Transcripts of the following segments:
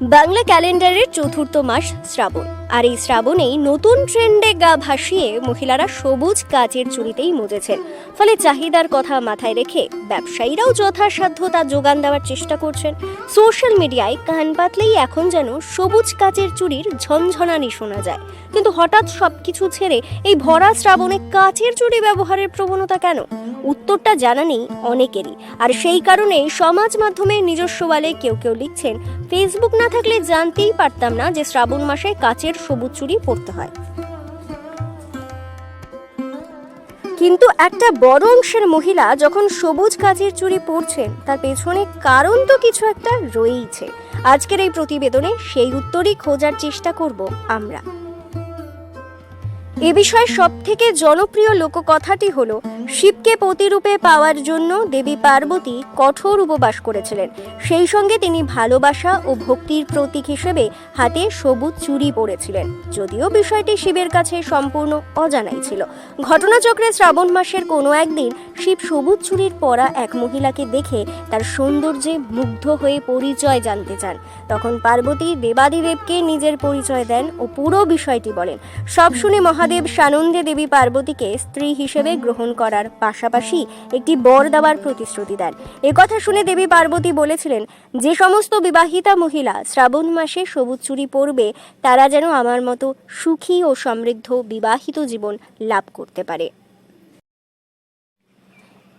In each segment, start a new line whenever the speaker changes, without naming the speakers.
বাংলা ক্যালেন্ডারের চতুর্থ মাস শ্রাবণ। আর এই শ্রাবণেই নতুন ট্রেন্ডে গা ভাসিয়ে মহিলারা সবুজ কাচের চুড়িতেই মজেছেন। ফলে চাহিদার কথা মাথায় রেখে ব্যবসায়ীরাও যথাসাধ্য তা যোগান দেওয়ার চেষ্টা করছেন। সোশ্যাল মিডিয়ায় কান পাতলেই এখন যেন সবুজ কাচের চুড়ির ঝনঝনানি শোনা যায়। কিন্তু হঠাৎ সব কিছু ছেড়ে এই ভরা শ্রাবণে কাচের চুড়ি ব্যবহারের প্রবণতা কেন? উত্তরটা জানা নেই অনেকেরই। আর সেই কারণেই সমাজ মাধ্যমে নিজস্ব বলে কেউ কেউ লিখছেন, ফেসবুক না থাকলে জানতেই পারতাম না যে শ্রাবণ মাসে কাচের সবুজ চুড়ি পরতে হয়। কিন্তু একটা বড় অংশের মহিলা যখন সবুজ কাজের চুড়ি পরছেন, তার পেছনে কারণ তো কিছু একটা রয়েইছে। আজকের এই প্রতিবেদনে সেই উত্তরই খোঁজার চেষ্টা করব আমরা। এ বিষয়ে সব থেকে জনপ্রিয় লোককথাটি হল, শিবকে প্রতিরূপে পাওয়ার জন্য দেবী পার্বতী কঠোর উপবাস করেছিলেন। সেই সঙ্গে তিনি ভালোবাসা ও ভক্তির প্রতীক হিসেবে হাতে সবুজ চুরি পরেছিলেন। যদিও বিষয়টি শিবের কাছে সম্পূর্ণ অজানাই ছিল। ঘটনাচক্রে শ্রাবণ মাসের কোনো একদিন শিব সবুজ চুরির পরা এক মহিলাকে দেখে তার সৌন্দর্যে মুগ্ধ হয়ে পরিচয় জানতে চান। তখন পার্বতী দেবাদিদেবকে নিজের পরিচয় দেন ও পুরো বিষয়টি বলেন। সব শুনে মহাদেব সানন্দে দেবী পার্বতীকে স্ত্রী হিসেবে গ্রহণ করার পাশাপাশি একটি বর দেওয়ার প্রতিশ্রুতি দেন। একথা শুনে দেবী পার্বতী বলেছিলেন, যে সমস্ত বিবাহিতা মহিলা শ্রাবণ মাসে সবুজ চুরি পরবে, তারা যেন আমার মতো সুখী ও সমৃদ্ধ বিবাহিত জীবন লাভ করতে পারে।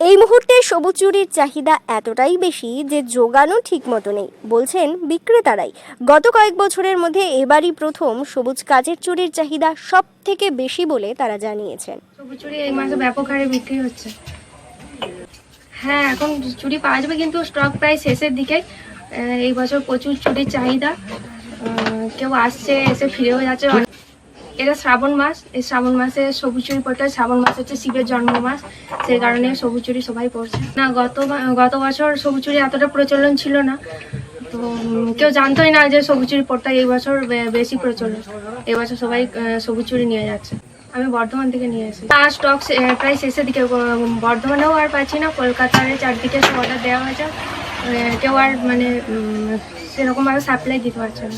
এই মুহূর্তে সবুজ চুরির চাহিদা এতটাই বেশি যে যোগানও ঠিক মতো নেই, বলছেন বিক্রেতারাই। গত কয়েক বছরের মধ্যে এবারই প্রথম সবুজ কাচের চুরির চাহিদা সব থেকে বেশি বলে তারা জানিয়েছেন।
সবুজ চুড়ি এই মাসে ব্যাপক হারে বিক্রি হচ্ছে। হ্যাঁ এখন চুড়ি পাওয়া যাবে, কিন্তু স্টক প্রায় শেষের দিকে এই বছর প্রচুর চুড়ির চাহিদা কেউ আসছে, এসে ফিরেও যাচ্ছে এটা শ্রাবণ মাস। এই শ্রাবণ মাসে সবুজ চুড়ি পড়তে হয়। শ্রাবণ মাস হচ্ছে শিবের জন্ম মাস সেই কারণে সবুজ চুড়ি সবাই পড়ছে। না, গত গত বছর সবুজ চুড়ি এতটা প্রচলন ছিল না। তো কেউ জানতোই না যে সবুজ চুড়ি পড়তে এই বছর বেশি প্রচলন। এই বছর সবাই সবুজ চুড়ি নিয়ে যাচ্ছে। আমি বর্ধমান থেকে নিয়ে এসেছি। আর স্টক প্রায় শেষের দিকে। বর্ধমানেও আর পাচ্ছি না। কলকাতার চারদিকে সব অর্ডার দেওয়া হয়েছে। কেউ আর মানে সেরকমভাবে সাপ্লাই দিতে পারছে না।